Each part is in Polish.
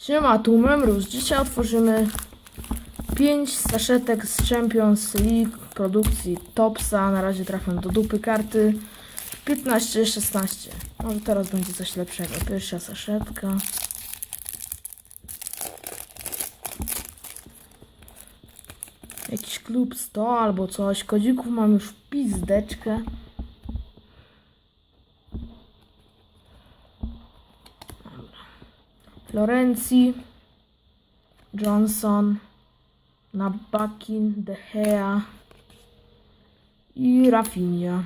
Siema, tu Memrus. Dzisiaj otworzymy 5 saszetek z Champions League produkcji Topsa. Na razie trafią do dupy karty 15-16. Może teraz będzie coś lepszego. Pierwsza saszetka. Jakiś klub 100 albo coś. Kodzików mam już w pizdeczkę. Florencji, Johnson, Nabakin, De Gea i Rafinha.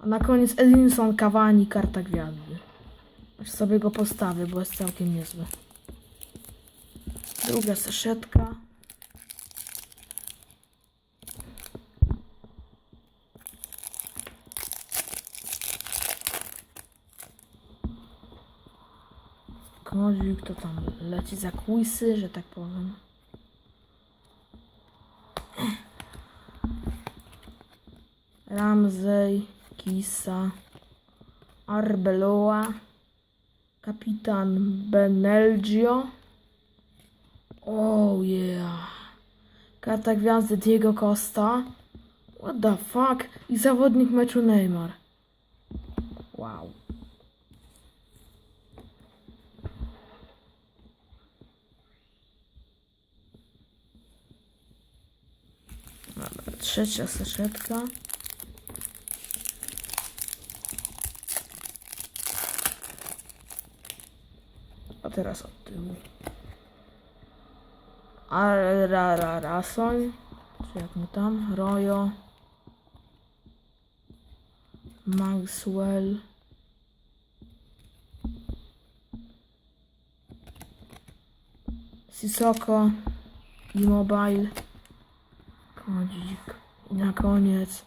A na koniec Edinson Cavani, karta gwiazdy. Aż sobie go postawię, bo jest całkiem niezły. Druga saszetka. Kodzik to tam leci za kłysy, że tak powiem. Ramsey, Kisa, Arbeloa, kapitan Benelgio. Oh yeah. Karta gwiazdy Diego Costa. What the fuck? I zawodnik meczu Neymar. Wow. Trzecia saszetka. A teraz od tyłu. Ararasoń, czy jak mu tam, Royo, Maxwell, Sisoko, Immobile, Kodzik. I na koniec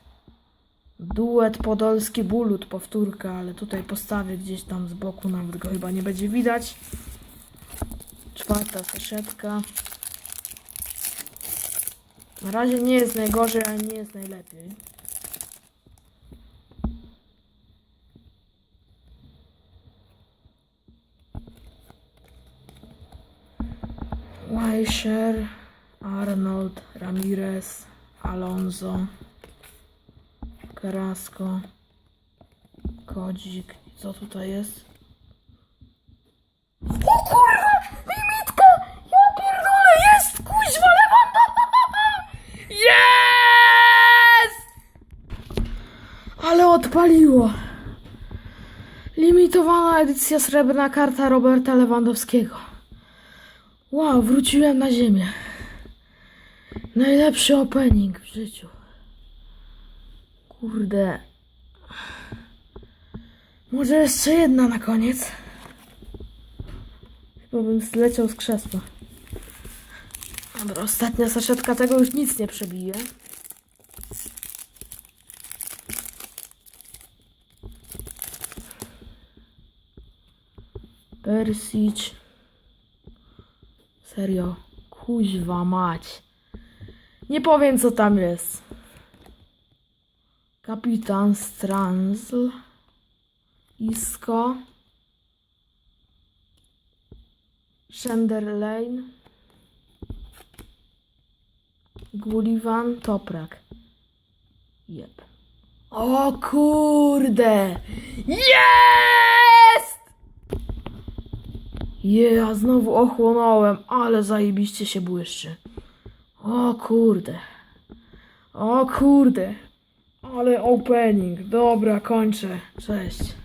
duet Podolski Bulut, powtórka, ale tutaj postawię gdzieś tam z boku, nawet go chyba nie będzie widać. Czwarta saszetka. Na razie nie jest najgorzej, ale nie jest najlepiej. Weischer, Arnold, Ramirez, Alonso, Carrasco, Kodzik. Co tutaj jest? O kurwa! Limitka! Ja pierdolę! Jest! Kuźwa Lewanda! Jest! Ale odpaliło! Limitowana edycja srebrna karta Roberta Lewandowskiego. Wow, wróciłem na ziemię. Najlepszy opening w życiu. Kurde. Może jeszcze jedna na koniec. Chyba bym zleciał z krzesła. Dobra, ostatnia saszetka tego już nic nie przebije. Persic. Serio. Kuźwa mać. Nie powiem co tam jest. Kapitan Stransl. Isco. Shenderlane. Gullivan Toprak. Jep. O kurde! Jest! Ja znowu ochłonąłem, ale zajebiście się błyszczy. O kurde. O kurde. Ale opening. Dobra, kończę. Cześć.